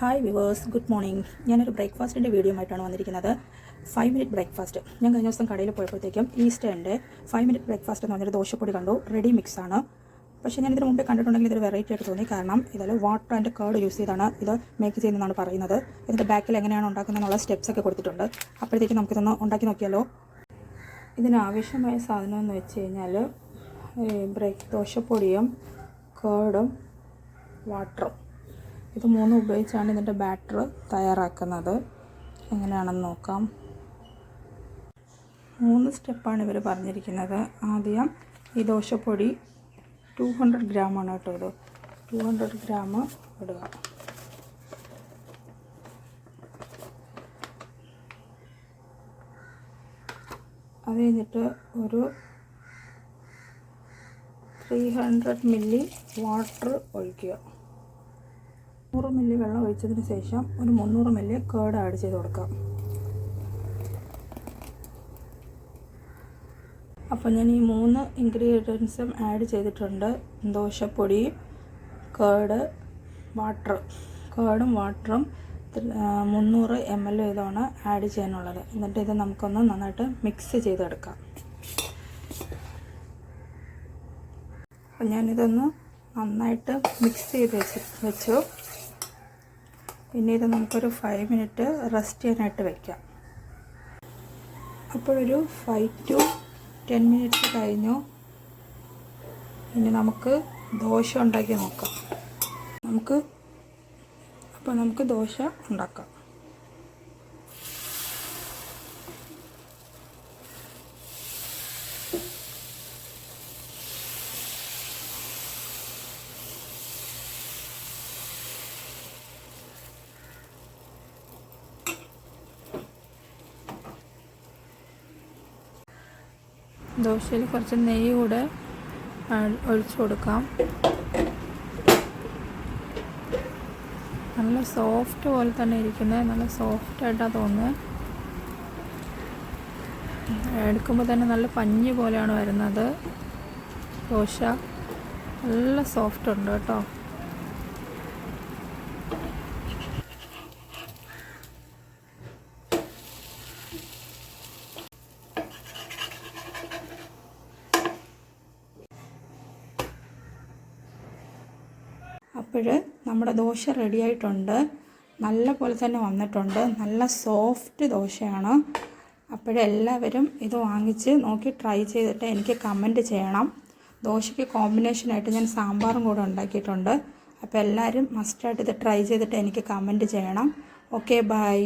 Hi viewers good morning ഞാനൊരു ബ്രേക്ക്ഫാസ്റ്റിന്റെ video ആയിട്ടാണ് വന്നിരിക്കുന്നത്. ഫൈവ് മിനിറ്റ് ബ്രേക്ക്ഫാസ്റ്റ് ഞാൻ കഴിഞ്ഞ ദിവസം കടയിൽ പോയപ്പോഴത്തേക്കും ഈസ്റ്റേന്റെ ഫൈവ് മിനിറ്റ് ബ്രേക്ക്ഫാസ്റ്റ് എന്ന് പറഞ്ഞൊരു ദോശപ്പൊടി കണ്ടു. റെഡി മിക്സ് ആണ്. പക്ഷേ ഞാൻ ഇതിന് മുമ്പേ കണ്ടിട്ടുണ്ടെങ്കിൽ ഇതൊരു വെറൈറ്റി ആയിട്ട് തോന്നി. കാരണം ഇതിൽ വാട്ടർ ആൻഡ് കേർഡ് യൂസ് ചെയ്താണ്. ഇത് മേക്ക് ചെയ്യുന്നതെന്നാണ് പറയുന്നത്. ഇതിന്റെ ബാക്കിൽ എങ്ങനെയാണ് ഉണ്ടാക്കുന്നതെന്നുള്ള സ്റ്റെപ്സ് ഒക്കെ കൊടുത്തിട്ടുണ്ട്. അപ്പോഴത്തേക്കും നമുക്കിതൊന്ന് ഉണ്ടാക്കി നോക്കിയാലോ? ഇതിന് ആവശ്യമായ സാധനം എന്ന് വെച്ച് കഴിഞ്ഞാൽ ബ്രേക്ക് ദോശപ്പൊടിയും കേർഡും വാട്ടറും ഇത് മൂന്നും ഉപയോഗിച്ചാണ് ഇതിന്റെ ബാറ്റർ തയ്യാറാക്കുന്നത്. എങ്ങനെയാണെന്ന് നോക്കാം. മൂന്ന് സ്റ്റെപ്പാണ് ഇവർ പറഞ്ഞിരിക്കുന്നത്. ആദ്യം ഈ ദോശപ്പൊടി ടു ഹൺഡ്രഡ് ഗ്രാമാണ് കേട്ടോ ഇത്. ടു ഹൺഡ്രഡ് ഗ്രാം ഇടുക. അത് കഴിഞ്ഞിട്ട് ഒരു ത്രീ ഹൺഡ്രഡ് മില്ലി വാട്ടർ ഒഴിക്കുക. നൂറ് മില്ലി വെള്ളം ഒഴിച്ചതിന് ശേഷം ഒരു മുന്നൂറ് മില്ലി കേട് ആഡ് ചെയ്ത് കൊടുക്കാം. അപ്പോൾ ഞാൻ ഈ മൂന്ന് ഇൻഗ്രീഡിയൻസും ആഡ് ചെയ്തിട്ടുണ്ട്. ദോശപ്പൊടി കേട് വാട്ടർ. കേടും വാട്ടറും മുന്നൂറ് എം എൽ വീതമാണ് ആഡ് ചെയ്യാനുള്ളത്. എന്നിട്ട് ഇത് നമുക്കൊന്ന് നന്നായിട്ട് മിക്സ് ചെയ്തെടുക്കാം. അപ്പം ഞാനിതൊന്ന് നന്നായിട്ട് മിക്സ് ചെയ്ത് വെച്ച് വെച്ചു. പിന്നെ ഇത് നമുക്കൊരു ഫൈവ് മിനിറ്റ് റെസ്റ്റ് ചെയ്യാനായിട്ട് വെക്കാം. അപ്പോഴൊരു ഫൈവ് ടു ടെൻ മിനിറ്റ്സ് കഴിഞ്ഞു. ഇനി നമുക്ക് ദോശ ഉണ്ടാക്കി നോക്കാം. നമുക്ക് അപ്പോൾ നമുക്ക് ദോശ ഉണ്ടാക്കാം. ദോശയിൽ കുറച്ച് നെയ്യ് കൂടെ ഒഴിച്ചു കൊടുക്കാം. നല്ല സോഫ്റ്റ് പോലെ തന്നെ ഇരിക്കുന്നത് നല്ല സോഫ്റ്റ് ആയിട്ടാണ് തോന്നുന്നത് എടുക്കുമ്പോൾ തന്നെ നല്ല പഞ്ഞ് പോലെയാണ് വരുന്നത്. ദോശ നല്ല സോഫ്റ്റ് ഉണ്ട് കേട്ടോ. അപ്പോൾ നമ്മുടെ ദോശ റെഡിയായിട്ടുണ്ട് നല്ല പോലെ തന്നെ വന്നിട്ടുണ്ട്. നല്ല സോഫ്റ്റ് ദോശയാണ്. അപ്പോഴെല്ലാവരും ഇത് വാങ്ങിച്ച് നോക്കി ട്രൈ ചെയ്തിട്ട് എനിക്ക് കമന്റ് ചെയ്യണം. ദോശയ്ക്ക് കോമ്പിനേഷനായിട്ട് ഞാൻ സാമ്പാറും കൂടെ ഉണ്ടാക്കിയിട്ടുണ്ട്. അപ്പോൾ എല്ലാവരും മസ്റ്റായിട്ട് ഇത് ട്രൈ ചെയ്തിട്ട് എനിക്ക് കമന്റ് ചെയ്യണം. Okay bye